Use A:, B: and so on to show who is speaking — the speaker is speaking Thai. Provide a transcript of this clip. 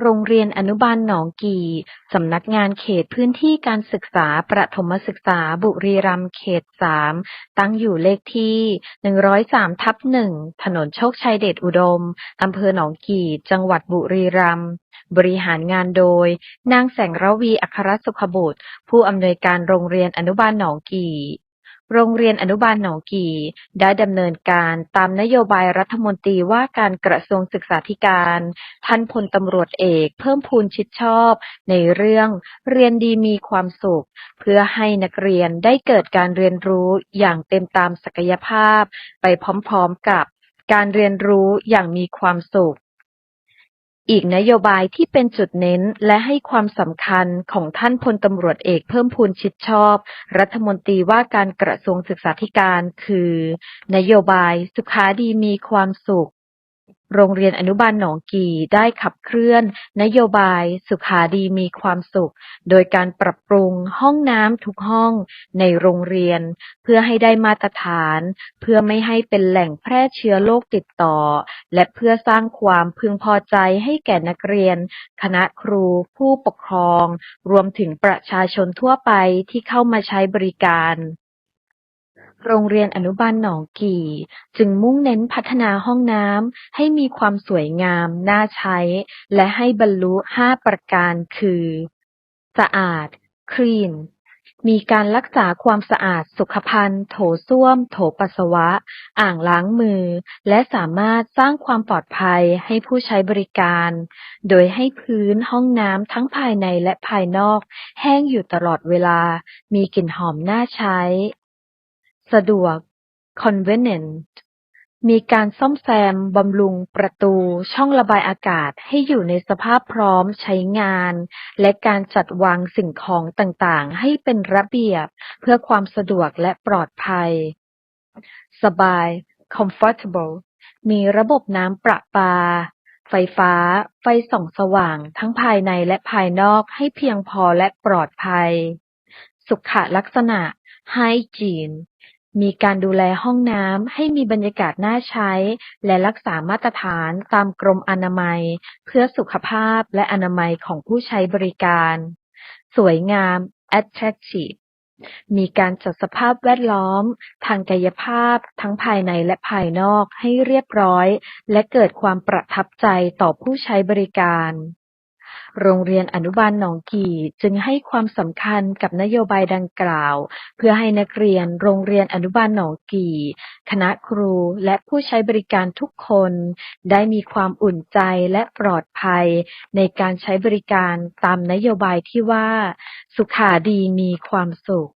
A: โรงเรียนอนุบาลหนองกี่ สำนักงานเขตพื้นที่การศึกษาประถมศึกษาบุรีรัมย์เขต 3 ตั้งอยู่เลขที่ 103ทับ1ถนนโชคชัยเดชอุดม อำเภอหนองกี่ จังหวัดบุรีรัมย์ บริหารงานโดย นางแสงระวีอัครสุขบุตร ผู้อำนวยการโรงเรียนอนุบาลหนองกี่ โรงเรียนอนุบาลหนองกี่ ได้ดำเนินการตามนโยบายรัฐมนตรีว่าการกระทรวงศึกษาธิการ ท่านพลตำรวจเอกเพิ่มพูนชิดชอบ ในเรื่องเรียนดีมีความสุข เพื่อให้นักเรียนได้เกิดการเรียนรู้อย่างเต็มตามศักยภาพ ไปพร้อมๆกับการเรียนรู้อย่างมีความสุข อีกนโยบายที่เป็นจุดเน้นและให้ความสำคัญของท่านพลตำรวจเอกเพิ่มพูนชิดชอบ รัฐมนตรีว่าการกระทรวงศึกษาธิการ คือ นโยบายสุขาดีมีความสุข โรงเรียนอนุบาลหนองกี่ได้ขับเคลื่อน นโยบาย สุขาดีมีความสุข โดยการปรับปรุงห้องน้ำทุกห้องในโรงเรียน เพื่อให้ได้มาตรฐาน เพื่อไม่ให้เป็นแหล่งแพร่เชื้อโรคติดต่อ และเพื่อสร้างความพึงพอใจให้แก่นักเรียน คณะครู ผู้ปกครอง รวมถึงประชาชนทั่วไปที่เข้ามาใช้บริการ โรงเรียนอนุบาลหนองกี่ จึงมุ่งเน้นพัฒนาห้องน้ำให้มีความสวยงาม น่าใช้ และให้บรรลุ 5 ประการคือ สะอาด clean มีการรักษาความสะอาดสุขภัณฑ์ โถส้วม โถปัสสาวะ อ่างล้างมือ และสามารถสร้างความปลอดภัยให้ผู้ใช้บริการ โดยให้พื้นห้องน้ำทั้งภายในและภายนอก แห้งอยู่ตลอดเวลา มีกลิ่นหอมน่าใช้ สะดวก convenient มีการซ่อมแซมบำรุงประตูช่องระบายอากาศให้อยู่ในสภาพพร้อมใช้งาน และการจัดวางสิ่งของต่างๆ ให้เป็นระเบียบเพื่อความสะดวกและปลอดภัย สบาย comfortable มีระบบน้ำประปา ไฟฟ้า ไฟส่องสว่าง ทั้งภายในและภายนอกให้เพียงพอและปลอดภัย สุขลักษณะ hygiene มีการดูแลห้องน้ำให้มีบรรยากาศน่าใช้ และรักษามาตรฐานตามกรมอนามัย เพื่อสุขภาพและอนามัยของผู้ใช้บริการ สวยงาม attractive มีการจัดสภาพแวดล้อม ทางกายภาพทั้งภายในและภายนอกให้เรียบร้อย และเกิดความประทับใจต่อผู้ใช้บริการ โรงเรียนอนุบาลหนองกี่จึงให้ความสำคัญกับนโยบายดังกล่าว เพื่อให้นักเรียนโรงเรียนอนุบาลหนองกี่ คณะครูและผู้ใช้บริการทุกคน ได้มีความอุ่นใจและปลอดภัย ในการใช้บริการตามนโยบายที่ว่า สุขาดีมีความสุข